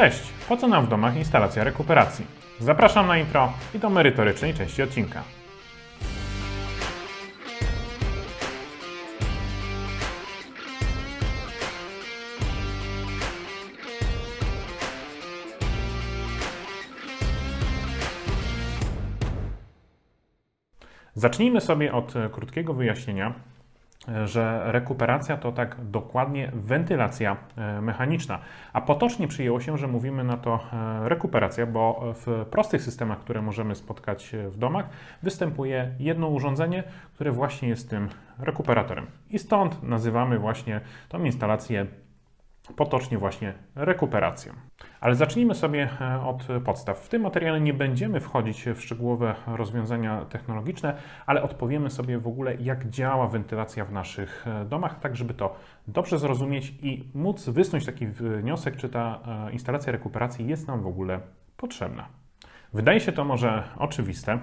Cześć, po co nam w domach instalacja rekuperacji? Zapraszam na intro i do merytorycznej części odcinka. Zacznijmy sobie od krótkiego wyjaśnienia, że rekuperacja to tak dokładnie wentylacja e, mechaniczna. A potocznie przyjęło się, że mówimy na to e, rekuperacja, bo w prostych systemach, które możemy spotkać w domach, występuje jedno urządzenie, które właśnie jest tym rekuperatorem. I stąd nazywamy właśnie tą instalację potocznie właśnie rekuperacją. Ale zacznijmy sobie e, od podstaw. W tym materiale nie będziemy wchodzić w szczegółowe rozwiązania technologiczne, ale odpowiemy sobie w ogóle, jak działa wentylacja w naszych e, domach, tak żeby to dobrze zrozumieć i móc wysnuć taki wniosek, czy ta e, instalacja rekuperacji jest nam w ogóle potrzebna. Wydaje się to może oczywiste,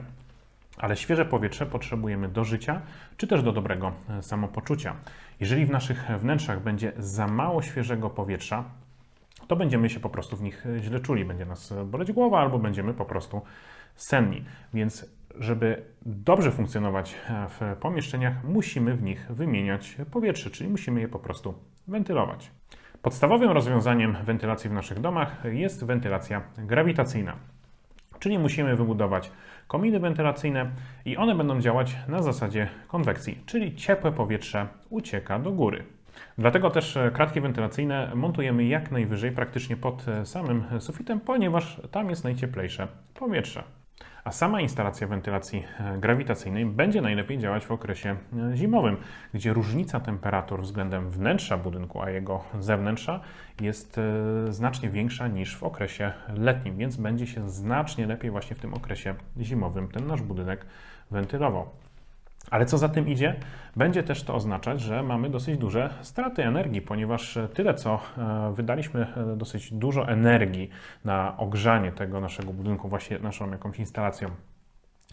ale świeże powietrze potrzebujemy do życia, czy też do dobrego e, samopoczucia. Jeżeli w naszych wnętrzach będzie za mało świeżego powietrza, to będziemy się po prostu w nich e, źle czuli. Będzie nas boleć głowa albo będziemy po prostu senni. Więc, żeby dobrze funkcjonować e, w pomieszczeniach, musimy w nich wymieniać powietrze, czyli musimy je po prostu wentylować. Podstawowym rozwiązaniem wentylacji w naszych domach jest wentylacja grawitacyjna. Czyli musimy wybudować kominy wentylacyjne i one będą działać na zasadzie konwekcji, czyli ciepłe powietrze ucieka do góry. Dlatego też kratki wentylacyjne montujemy jak najwyżej, praktycznie pod samym sufitem, ponieważ tam jest najcieplejsze powietrze. A sama instalacja wentylacji e, grawitacyjnej będzie najlepiej działać w okresie e, zimowym, gdzie różnica temperatur względem wnętrza budynku, a jego zewnętrza jest e, znacznie większa niż w okresie letnim, więc będzie się znacznie lepiej właśnie w tym okresie zimowym ten nasz budynek wentylował. Ale co za tym idzie, będzie też to oznaczać, że mamy dosyć duże straty energii, ponieważ tyle co e, wydaliśmy e, dosyć dużo energii na ogrzanie tego naszego budynku, właśnie naszą jakąś instalacją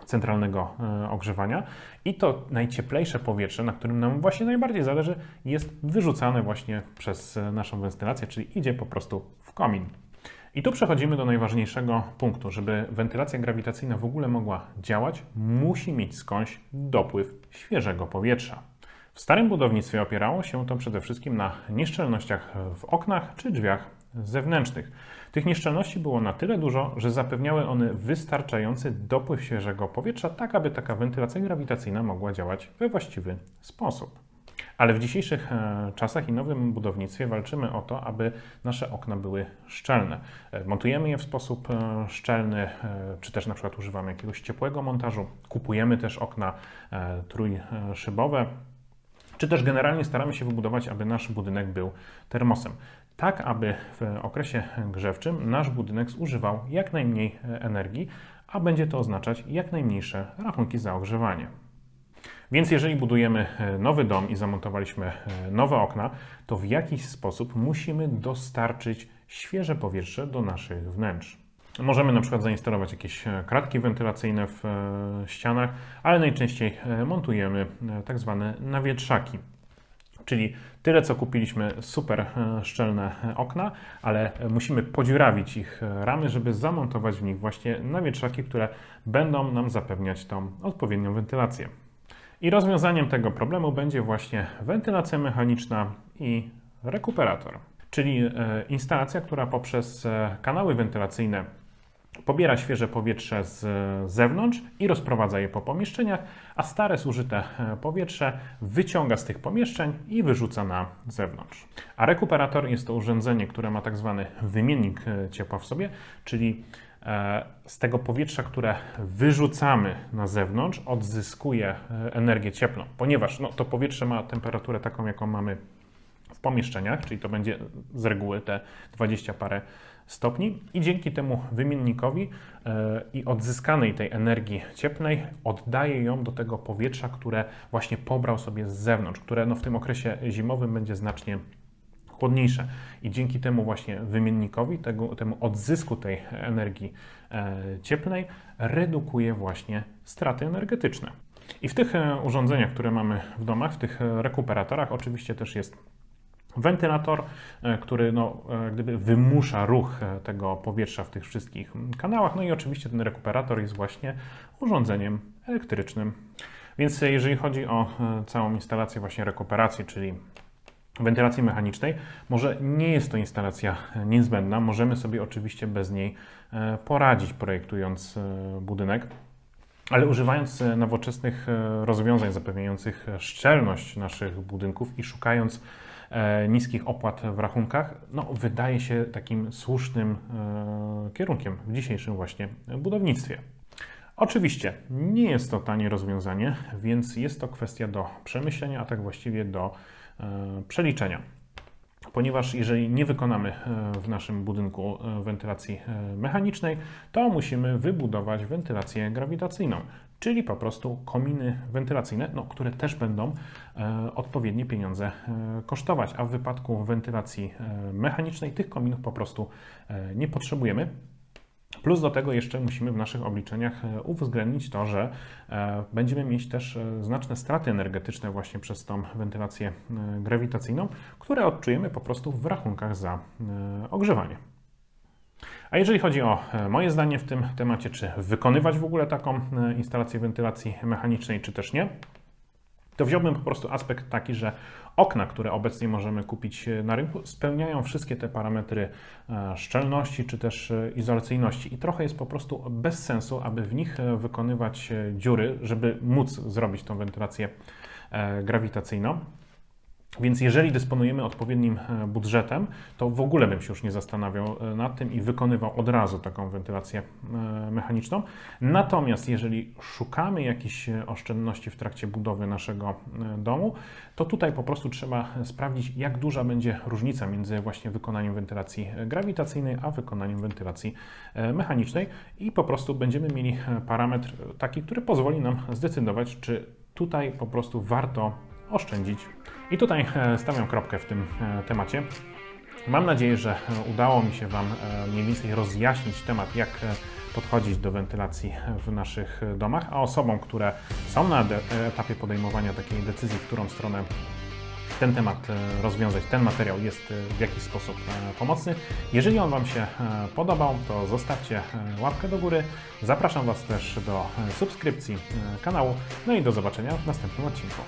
centralnego e, ogrzewania i to najcieplejsze powietrze, na którym nam właśnie najbardziej zależy, jest wyrzucane właśnie przez naszą wentylację, czyli idzie po prostu w komin. I tu przechodzimy do najważniejszego punktu. Żeby wentylacja grawitacyjna w ogóle mogła działać, musi mieć skądś dopływ świeżego powietrza. W starym budownictwie opierało się to przede wszystkim na nieszczelnościach w oknach czy drzwiach zewnętrznych. Tych nieszczelności było na tyle dużo, że zapewniały one wystarczający dopływ świeżego powietrza, tak aby taka wentylacja grawitacyjna mogła działać we właściwy sposób. Ale w dzisiejszych e, czasach i nowym budownictwie walczymy o to, aby nasze okna były szczelne. E, montujemy je w sposób e, szczelny, czy też na przykład używamy jakiegoś ciepłego montażu. Kupujemy też okna trójszybowe, czy też generalnie staramy się wybudować, aby nasz budynek był termosem. Tak, aby w okresie grzewczym nasz budynek zużywał jak najmniej energii, a będzie to oznaczać jak najmniejsze rachunki za ogrzewanie. Więc jeżeli budujemy e, nowy dom i zamontowaliśmy e, nowe okna, to w jakiś sposób musimy dostarczyć świeże powietrze do naszych wnętrz. Możemy na przykład zainstalować jakieś e, kratki wentylacyjne w ścianach, ale najczęściej montujemy tak zwane nawietrzaki. Czyli tyle, co kupiliśmy super szczelne okna, ale musimy podziurawić ich ramy, żeby zamontować w nich właśnie nawietrzaki, które będą nam zapewniać tą odpowiednią wentylację. I rozwiązaniem tego problemu będzie właśnie wentylacja mechaniczna i rekuperator, czyli e, instalacja, która poprzez e, kanały wentylacyjne pobiera świeże powietrze z zewnątrz i rozprowadza je po pomieszczeniach, a stare zużyte e, powietrze wyciąga z tych pomieszczeń i wyrzuca na zewnątrz. A rekuperator jest to urządzenie, które ma tak zwany wymiennik ciepła w sobie, czyli E, z tego powietrza, które wyrzucamy na zewnątrz, odzyskuje e, energię cieplną, ponieważ no, to powietrze ma temperaturę taką, jaką mamy w pomieszczeniach, czyli to będzie z reguły te 20 parę stopni i dzięki temu wymiennikowi e, i odzyskanej tej energii cieplnej oddaje ją do tego powietrza, które właśnie pobrał sobie z zewnątrz, które no, w tym okresie zimowym będzie znacznie chłodniejsze. I dzięki temu właśnie wymiennikowi, tego, temu odzysku tej energii e, cieplnej, redukuje właśnie straty energetyczne. I w tych e, urządzeniach, które mamy w domach, w tych rekuperatorach, oczywiście też jest wentylator, e, który no, e, gdyby wymusza ruch e, tego powietrza w tych wszystkich mm, kanałach. No i oczywiście ten rekuperator jest właśnie urządzeniem elektrycznym. Więc e, jeżeli chodzi o e, całą instalację właśnie rekuperacji, czyli wentylacji mechanicznej, może nie jest to instalacja e, niezbędna, możemy sobie oczywiście bez niej e, poradzić projektując e, budynek. Ale używając nowoczesnych rozwiązań zapewniających szczelność naszych budynków i szukając niskich opłat w rachunkach, no, wydaje się takim słusznym kierunkiem w dzisiejszym właśnie budownictwie. Oczywiście nie jest to tanie rozwiązanie, więc jest to kwestia do przemyślenia, a tak właściwie do e, przeliczenia. Ponieważ jeżeli nie wykonamy e, w naszym budynku e, wentylacji mechanicznej, to musimy wybudować wentylację grawitacyjną, czyli po prostu kominy wentylacyjne, no, które też będą odpowiednie pieniądze kosztować, a w wypadku wentylacji mechanicznej tych kominów po prostu nie potrzebujemy. Plus do tego jeszcze musimy w naszych obliczeniach e, uwzględnić to, że e, będziemy mieć też e, znaczne straty energetyczne właśnie przez tą wentylację grawitacyjną, które odczujemy po prostu w rachunkach za ogrzewanie. A jeżeli chodzi o moje zdanie w tym temacie, czy wykonywać w ogóle taką instalację wentylacji mechanicznej, czy też nie, to wziąłbym po prostu aspekt taki, że okna, które obecnie możemy kupić e, na rynku, spełniają wszystkie te parametry e, szczelności czy też e, izolacyjności i trochę jest po prostu bez sensu, aby w nich wykonywać dziury, żeby móc zrobić tą wentylację grawitacyjną. Więc jeżeli dysponujemy odpowiednim e, budżetem, to w ogóle bym się już nie zastanawiał e, nad tym i wykonywał od razu taką wentylację e, mechaniczną. Natomiast jeżeli szukamy jakichś oszczędności w trakcie budowy naszego domu, to tutaj po prostu trzeba sprawdzić, jak duża będzie różnica między właśnie wykonaniem wentylacji grawitacyjnej, a wykonaniem wentylacji mechanicznej i po prostu będziemy mieli parametr taki, który pozwoli nam zdecydować, czy tutaj po prostu warto oszczędzić. I tutaj e, stawiam kropkę w tym e, temacie. Mam nadzieję, że e, udało mi się Wam mniej więcej rozjaśnić temat, jak podchodzić do wentylacji w naszych domach, a osobom, które są na etapie podejmowania takiej decyzji, w którą stronę ten temat rozwiązać, ten materiał jest w jakiś sposób pomocny. Jeżeli on Wam się podobał, to zostawcie łapkę do góry. Zapraszam Was też do subskrypcji kanału. No i do zobaczenia w następnym odcinku.